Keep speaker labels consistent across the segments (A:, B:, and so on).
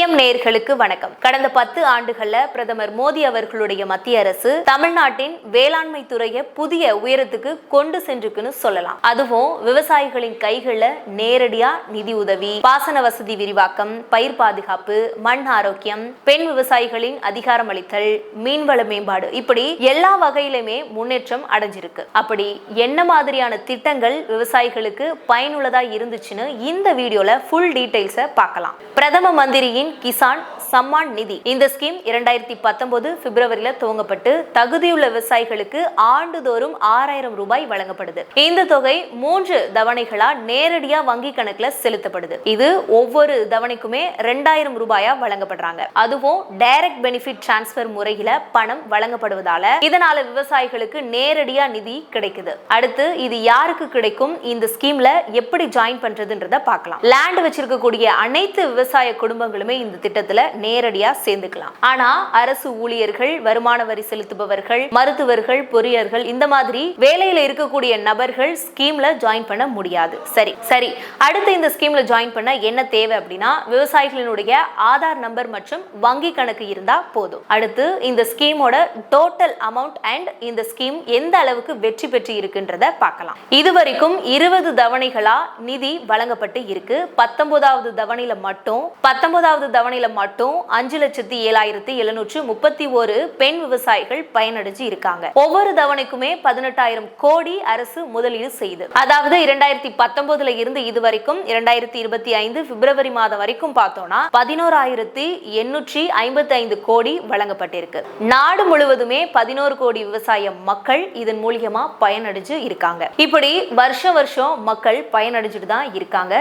A: PM நேர்களுக்கு வணக்கம். கடந்த பத்து ஆண்டுகள்ல பிரதமர் மோடி அவர்களுடைய மத்திய அரசு தமிழ்நாட்டின் வேளாண்மை துறையை புதிய உயரத்துக்கு கொண்டு சென்றுக்குன்னு சொல்லலாம். அதுவும் விவசாயிகளின் கைகள்ல நேரடியா நிதி உதவி பாசன வசதி விரிவாக்கம் பயிர் பாதுகாப்பு மண் ஆரோக்கியம் பெண் விவசாயிகளின் அதிகாரம் அளித்தல் மீன்வள மேம்பாடு இப்படி எல்லா வகையிலுமே முன்னேற்றம் அடைஞ்சிருக்கு. அப்படி என்ன மாதிரியான திட்டங்கள் விவசாயிகளுக்கு பயனுள்ளதா இருந்துச்சுன்னு இந்த வீடியோல ஃபுல் டீடைல்ஸை பார்க்கலாம். பிரதம மந்திரியின் கிசான் சம்மான் நிதி. இந்த ஸ்கீம் இரண்டாயிரத்தி பத்தொன்பது பிப்ரவரியில துவங்கப்பட்டு தகுதியுள்ள விவசாயிகளுக்கு ஆண்டுதோறும் ஆறாயிரம் ரூபாய் வழங்கப்படுது. இந்த தொகை மூன்று தவணைகளா நேரடியா வங்கி கணக்குல செலுத்தப்படுது. இது ஒவ்வொரு தவணைக்குமே ரெண்டாயிரம் ரூபாயா வழங்கப்படுறாங்க. அதுவும் டைரக்ட் பெனிஃபிட் டிரான்ஸ்பர் முறையில பணம் வழங்கப்படுவதால இதனால விவசாயிகளுக்கு நேரடியா நிதி கிடைக்குது. அடுத்து இது யாருக்கு கிடைக்கும்? இந்த ஸ்கீம்ல எப்படி ஜாயின் பண்றதுன்றத பார்க்கலாம். லேண்ட் வச்சிருக்கக்கூடிய அனைத்து விவசாய குடும்பங்களுமே இந்த திட்டத்துல நேரடியா சேர்ந்துக்கலாம். ஆனா அரசு ஊழியர்கள் வருமான வரி செலுத்துபவர்கள் மருத்துவர்கள் பொறியர்கள் இந்த மாதிரி வேலையில இருக்கக்கூடிய நபர்கள் ஸ்கீம்ல ஜாயின் பண்ண முடியாது. சரி சரி. அடுத்து இந்த ஸ்கீம்ல ஜாயின் பண்ண என்ன தேவை அப்படின்னா விவசாயிகளினுடைய ஆதார் நம்பர் மற்றும் வங்கி கணக்கு இருந்தா போதும். அடுத்து இந்த ஸ்கீமோட டோட்டல் அமௌண்ட் அண்ட் இந்த ஸ்கீம் எந்த அளவுக்கு வெற்றி பெற்று இருக்குன்றத பார்க்கலாம். இதுவரைக்கும் இருபது தவணைகளா நிதி வழங்கப்பட்டு இருக்கு. பத்தொன்பதாவது தவணையில மட்டும் பத்தொன்பதாவது தவணையில் மட்டும் அஞ்சு லட்சத்தி ஏழாயிரத்தி எழுநூற்று முப்பத்தி ஒரு பெண் விவசாயிகள் பயனடைஞ்சு இருக்காங்க. ஒவ்வொரு தவணைக்குமே பதினெட்டாயிரம் கோடி அரசு முதலீடு செய்து. அதாவது இரண்டாயிரத்தி பத்தொன்பதுல இருந்து இது வரைக்கும் இரண்டாயிரத்தி இருபத்தி ஐந்து பிப்ரவரி மாதம் வரைக்கும் பார்த்தோம்னா பதினோராயிரத்தி எண்ணூற்றி ஐம்பத்தி ஐந்து கோடி வழங்கப்பட்டிருக்கு. நாடு முழுவதுமே பதினோரு கோடி விவசாய மக்கள் இதன் மூலியமா பயனடைஞ்சு இருக்காங்க. இப்படி வருஷம் வருஷம் மக்கள் பயனடைஞ்சிட்டு தான் இருக்காங்க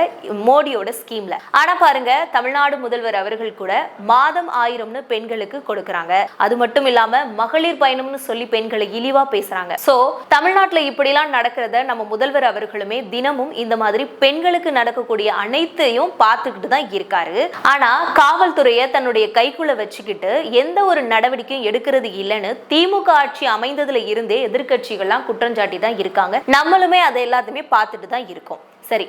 A: மோடியோட ஸ்கீம்ல. ஆனா பாருங்க தமிழ்நாடு முதல்வர் அவர்கள் கூட மாதம் ஆயிரம்னு பெண்களுக்கு கொடுக்கறாங்க. அது மட்டும் இல்லாம மகளிர் பயணம்னு சொல்லி பெண்களை இழிவா பேசுறாங்க. சோ தமிழ்நாட்டுல இப்படிலாம் நடக்கிறத நம்ம முதல்வர் அவர்களுமே தினமும் இந்த மாதிரி பெண்களுக்கு நடக்கக்கூடிய அனைத்தையும் பார்த்துக்கிட்டு தான் இருக்காரு. ஆனா காவல்துறையை தன்னுடைய கைக்குள்ள வச்சுக்கிட்டு எந்த ஒரு நடவடிக்கையும் எடுக்கிறது இல்லைன்னு திமுக ஆட்சி அமைந்ததுல இருந்தே எதிர்க்கட்சிகள்லாம் குற்றஞ்சாட்டி தான் இருக்காங்க. நம்மளுமே அதை எல்லாத்தையுமே பார்த்துட்டு தான் இருக்கோம். சரி.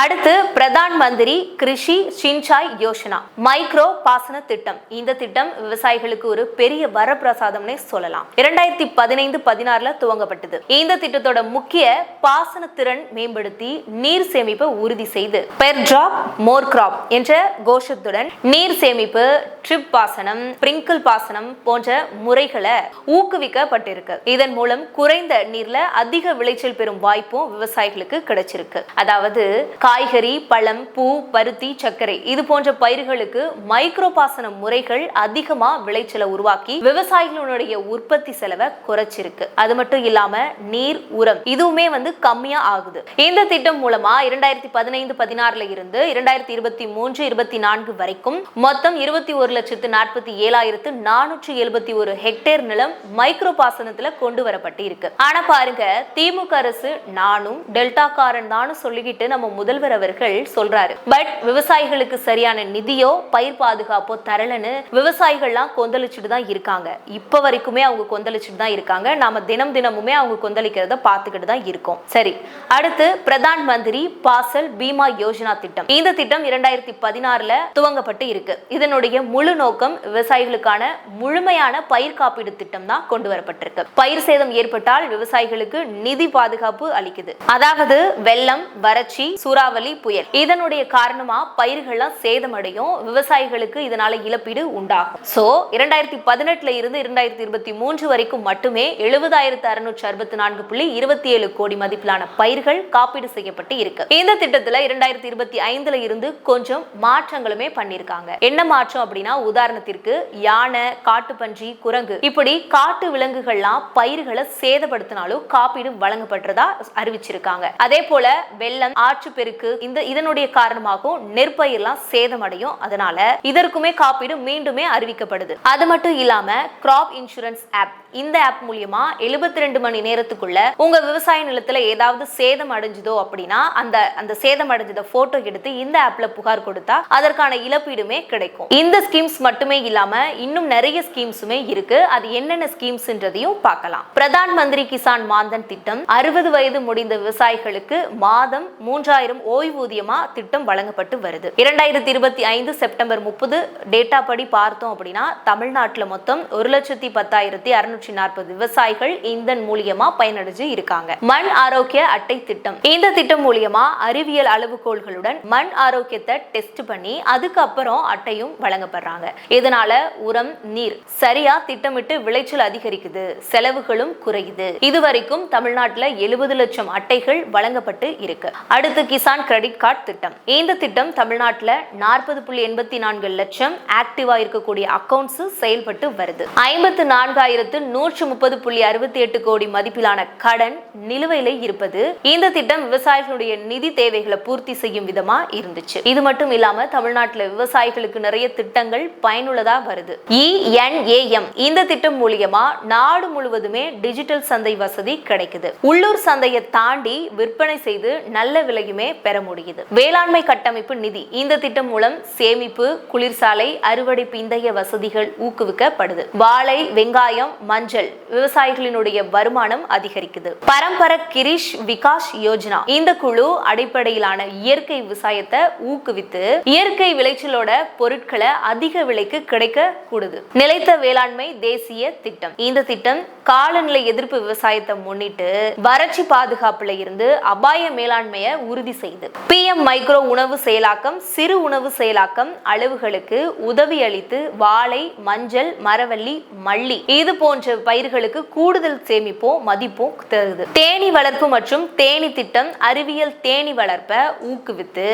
A: அடுத்து பிரதான் மந்திரி கிருஷி சின்சாய் யோசனா. மைக்ரோ பாசன திட்டம். இந்த திட்டம் விவசாயிகளுக்கு ஒரு பெரிய வரப்பிரசாதம்னே சொல்லலாம். இரண்டாயிரத்தி பதினைந்து பதினாறுல துவங்கப்பட்டது. இந்த திட்டத்தோட முக்கிய பாசன திறன் மேம்படுத்தி நீர் சேமிப்பை உறுதி செய்து. பெர் டிராப் மோர் கிராப் என்ற கோஷத்துடன் நீர் சேமிப்பு ட்ரிப் பாசனம் ஸ்பிரிங்கிள் பாசனம் போன்ற முறைகளை ஊக்குவிக்கப்பட்டிருக்கு. இதன் மூலம் குறைந்த நீர்ல அதிக விளைச்சல் பெறும் வாய்ப்பும் விவசாயிகளுக்கு கிடைச்சிருக்கு. அதாவது காய்கறி பழம் பூ பருத்தி சர்க்கரை இது போன்ற பயிர்களுக்கு மைக்ரோ பாசன முறைகள் அதிகமா விளைச்சலை உருவாக்கி விவசாயிகளுடைய உற்பத்தி செலவை குறைச்சிருக்கு. அது மட்டும் இல்லாம நீர் உரம் இதுவுமே வந்து கம்மியா ஆகுது. இந்த திட்டம் மூலமா இரண்டாயிரத்தி பதினைந்து பதினாறுல இருந்து இரண்டாயிரத்தி இருபத்தி மூன்று இருபத்தி நான்கு வரைக்கும் மொத்தம் இருபத்தி ஒரு லட்சத்து நாற்பத்தி ஏழாயிரத்து நானூற்று எழுபத்தி ஒரு ஹெக்டேர் நிலம் மைக்ரோ பாசனத்துல கொண்டு வரப்பட்டு இருக்கு ஆனா பாருங்க திமுக அரசு நானும் டெல்டா காரன் தான் சொல்லிக்கிட்டு நம்ம முதல்வர் அவர்கள் சொல்றாரு. பட் விவசாயிகளுக்கு சரியான நிதியோ பயிர் பாதுகாப்போ தரலன்னு விவசாயிகள்லாம் கொந்தளிச்சுட்டு தான் இருக்காங்க. இப்ப வரைக்குமே அவங்க கொந்தளிச்சுட்டு தான் இருக்காங்க. நாம தினம் தினமுமே அவங்க கொந்தளிக்கிறத பார்த்துக்கிட்டு தான் இருக்கோம். சரி அடுத்து பிரதான் மந்திரி பாசல் பீமா யோஜனா திட்டம். இந்த திட்டம் இரண்டாயிரத்தி பதினாறுல துவங்கப்பட்டு இருக்கு. இதனுடைய முழு நோக்கம் விவசாயிகளுக்கான முழுமையான பயிர் காப்பீடு திட்டம் தான் கொண்டு வரப்பட்டிருக்கு. பயிர் சேதம் ஏற்பட்டால் விவசாயிகளுக்கு நிதி பாதுகாப்பு அளிக்குது. அதாவது வெள்ளம் வறட்சி சூறாவளி புயல். இதனுடைய காரணமா பயிர்கள்லாம் சேதமடையும். விவசாயிகளுக்கு இதனால இழப்பீடு உண்டாகும். சோ இரண்டாயிரத்தி பதினெட்டுல இருந்து இரண்டாயிரத்தி இருபத்தி மூன்று வரைக்கும் மட்டுமே எழுபதாயிரத்து அறுநூற்று அறுபத்தி நான்கு புள்ளி இருபத்தி ஏழு கோடி மதிப்பிலான பயிர்கள் காப்பீடு செய்யப்பட்டு இருக்கு. இந்த திட்டத்துல இரண்டாயிரத்தி இருபத்தி ஐந்துல இருந்து கொஞ்சம் மாற்றங்களுமே பண்ணிருக்காங்க. என்ன மாற்றம் அப்படின்னா உதாரணத்திற்கு யானை காட்டுப்பன்றி குரங்கு. இப்படி காட்டு விலங்குகள்லாம் பயிர்களை சேதப்படுத்தினாலும் காப்பீடு வழங்கப்படுறதா அறிவிச்சிருக்காங்க. அதே போல வெள்ளம் ஆற்றுப்பெருக்கு இந்த இதனுடைய காரணமாகவும் நெற்பயிர்லாம் சேதமடையும். அதனால இதற்குமே காப்பீடு மீண்டுமே அறிவிக்கப்படுது. அது மட்டும் இல்லாம கிராப் இன்சூரன்ஸ் ஆப் இந்த ஆப் மூலியமா எழுபத்தி ரெண்டு மணி நேரத்துக்குள்ள உங்க விவசாய நிலத்துல ஏதாவது சேதம் அடைஞ்சதோ அப்படின்னா அந்த அந்த சேதம் அடைஞ்சத போட்டோ எடுத்து இந்த ஆப்ல புகார் கொடுத்தா அதற்கான இழப்பீடுமே கிடைக்கும். இந்த ஸ்கீம்ஸ் மட்டுமே இல்லாம இன்னும் நிறைய ஸ்கீம்ஸுமே இருக்கு. அது என்னென்ன ஸ்கீம்ஸ்ன்றதையும் பார்க்கலாம். பிரதான் மந்திரி கிசான் மாந்தன் திட்டம் அறுபது வயது முடிந்த விவசாயிகளுக்கு மாதம் மாதம் மூன்றாயிரம் ஓய்வூதியமா திட்டம் வழங்கப்பட்டு வருது. இரண்டாயிரத்தி இருபத்தி ஐந்து செப்டம்பர் முப்பது டேட்டா படி பார்த்தோம் அப்படின்னா தமிழ்நாட்டில் மொத்தம் ஒரு லட்சத்தி பத்தாயிரத்தி அறுநூற்றி நாற்பது விவசாயிகள் இதன் மூலியமா பயனடைஞ்சு இருக்காங்க. மண் ஆரோக்கிய அட்டை திட்டம். இந்த திட்டம் மூலியமா அறிவியல் அளவுகோள்களுடன் மண் ஆரோக்கியத்தை டெஸ்ட் பண்ணி அதுக்கப்புறம் அட்டையும் வழங்கப்படுறாங்க. இதனால உரம் நீர் சரியா திட்டமிட்டு விளைச்சல் அதிகரிக்குது. செலவுகளும் குறையுது. இதுவரைக்கும் தமிழ்நாட்டுல எழுபது லட்சம் அட்டைகள் வழங்கப்பட்டு இருக்கு. அடுத்து கிசான் கிரெடிட் கார்டு திட்டம். இந்த திட்டம் தமிழ்நாட்டில் நாற்பது புள்ளி எண்பத்தி நான்கு லட்சம் ஆக்டிவா இருக்கக்கூடிய அக்கௌண்ட்ஸ் செயல்பட்டு வருது. ஐம்பத்து நான்காயிரத்து நூற்று முப்பது புள்ளி அறுபத்தி எட்டு கோடி மதிப்பிலான கடன் நிலுவையில இருப்பது. இந்த திட்டம் விவசாயிகளுடைய நிதி தேவைகளை பூர்த்தி செய்யும் விதமா இருந்துச்சு. இது மட்டும் இல்லாம தமிழ்நாட்டில் விவசாயிகளுக்கு நிறைய திட்டங்கள் பயனுள்ளதா வருது. இஎன்ஏஎம் இந்த திட்டம் மூலியமா நாடு முழுவதுமே டிஜிட்டல் சந்தை வசதி கிடைக்குது. உள்ளூர் சந்தையை தாண்டி விற்பனை செய்து நல்ல விலையுமே பெற முடியுது. வேளாண்மை கட்டமைப்பு நிதி இந்த திட்டம் மூலம் சேமிப்பு குளிர்சாலை அறுவடை பிந்தைய வசதிகள் ஊக்குவிக்கப்படுது. வாழை வெங்காயம் மஞ்சள் விவசாயிகளினுடைய வருமானம் அதிகரிக்குது. பரம்பர கிரிஷ் விகாஷ் யோஜனா இந்த குழு அடிப்படையிலான இயற்கை விவசாயத்தை ஊக்குவித்து இயற்கை விளைச்சலோட பொருட்களை அதிக விலைக்கு கிடைக்க கூடுது. நிலைத்த வேளாண்மை தேசிய திட்டம் இந்த திட்டம் காலநிலை எதிர்ப்பு விவசாயத்தை முன்னிட்டு வறட்சி பாதுகாப்புல இருந்து அபாய மேலாண்மையை உறுதி செய்து. பி எம் மைக்ரோ உணவு செயலாக்கம் சிறு உணவு செயலாக்கம் அளவுகளுக்கு உதவி அளித்து வாழை மஞ்சள் மரவள்ளி மல்லி இது போன்ற பயிர்களுக்கு கூடுதல் சேமிப்போம் மதிப்பும் தருது. தேனி வளர்ப்பு மற்றும் தேனி திட்டம் அறிவியல் தேனி வளர்ப்பை ஊக்குவித்து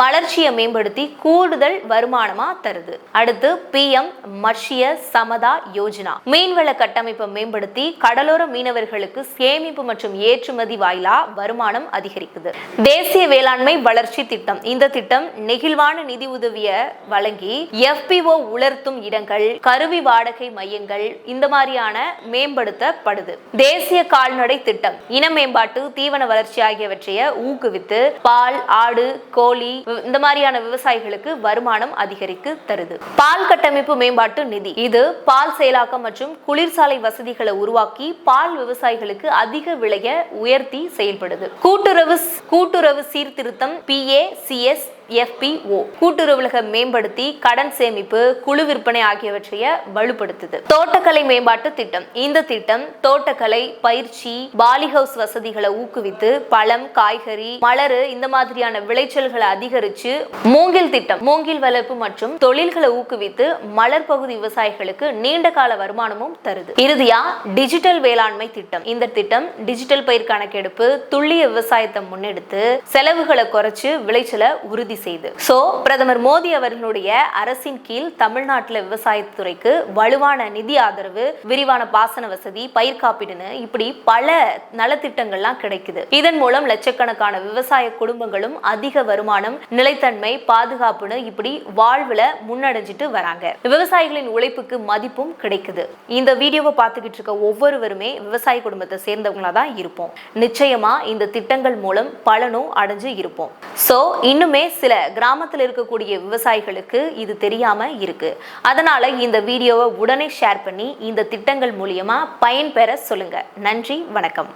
A: மலர்ச்சியை மேம்படுத்தி கூடுதல் வருமானமா தருது. அடுத்து பி எம் மர்ஷிய சமதா யோஜனா. மீன்வள கட்டமைப்பை மேம்படுத்தி கடலோர மீனவர்களுக்கு சேமிப்பு மற்றும் ஏற்றுமதி வாயிலா வருமானம் அதிகரிக்குது. இருக்குது தேசிய வேளாண்மை வளர்ச்சி திட்டம். இந்த திட்டம் நெகிழ்வான நிதி உதவிய வழங்கி எஃபிஓ உலர்த்தும் இடங்கள் கருவி வாடகை மையங்கள் இந்த மாதிரியான மேம்படுத்தப்படுது. தேசிய கால்நடை திட்டம். இன மேம்பாட்டு தீவன வளர்ச்சி ஆகியவற்றைய ஊக்குவித்து பால் ஆடு கோழி இந்த மாதிரியான விவசாயிகளுக்கு வருமானம் அதிகரித்து தருது. பால் கட்டமைப்பு மேம்பாட்டு நிதி. இது பால் செயலாக்கம் மற்றும் குளிர்சாலை வசதிகளை உருவாக்கி பால் விவசாயிகளுக்கு அதிக விலைய உயர்த்தி செயல்படுது. கூட்டுறவு கூட்டுறவு சீர்திருத்தம் பிஏ சிஎஸ் எஃபிஓ கூட்டுறவுலக மேம்படுத்தி கடன் சேமிப்பு குழு விற்பனை ஆகியவற்றைய வலுப்படுத்துது. தோட்டக்கலை மேம்பாட்டு திட்டம். இந்த திட்டம் தோட்டக்கலை பயிற்சி பாலி ஹவுஸ் வசதிகளை ஊக்குவித்து பழம் காய்கறி மலரு இந்த மாதிரியான விளைச்சல்களை அதிகரிச்சு மூங்கில் திட்டம் மூங்கில் வளர்ப்பு மற்றும் தொழில்களை ஊக்குவித்து மலர் பகுதி விவசாயிகளுக்கு நீண்ட கால வருமானமும் தருது. இறுதியா டிஜிட்டல் வேளாண்மை திட்டம். இந்த திட்டம் டிஜிட்டல் பயிர் கணக்கெடுப்பு துல்லிய விவசாயத்தை முன்னெடுத்து செலவுகளை குறைச்சு விளைச்சலை உறுதி செய்து. சோ பிரதமர் மோடி அவர்களுடைய அரசின் கீழ் தமிழ்நாட்டில் விவசாயத்துறைக்கு வலுவான நிதி ஆதரவு விரிவான பாசன வசதி பயிர் காப்பீடுன்னு இப்படி பல நலத்திட்டங்கள்லாம் கிடைக்குது. இதன் மூலம் லட்சக்கணக்கான விவசாய குடும்பங்களும் அதிக வருமானம் நிலைத்தன்மை பாதுகாப்புன்னு இப்படி வாழ்வுல முன்னடைஞ்சிட்டு வராங்க. விவசாயிகளின் உழைப்புக்கு மதிப்பும் கிடைக்குது. இந்த வீடியோவை பார்த்துக்கிட்டு இருக்க ஒவ்வொருவருமே விவசாய குடும்பத்தை சேர்ந்தவங்களா தான் இருப்போம். நிச்சயமா இந்த திட்டங்கள் மூலம் பலனும் அடைஞ்சு இருப்போம். சோ இன்னுமே சில கிராமத்தில் இருக்கக்கூடிய விவசாயிகளுக்கு இது தெரியாம இருக்கு. அதனால இந்த வீடியோவை உடனே ஷேர் பண்ணி இந்த திட்டங்கள் மூலியமா பயன்பெற சொல்லுங்க. நன்றி வணக்கம்.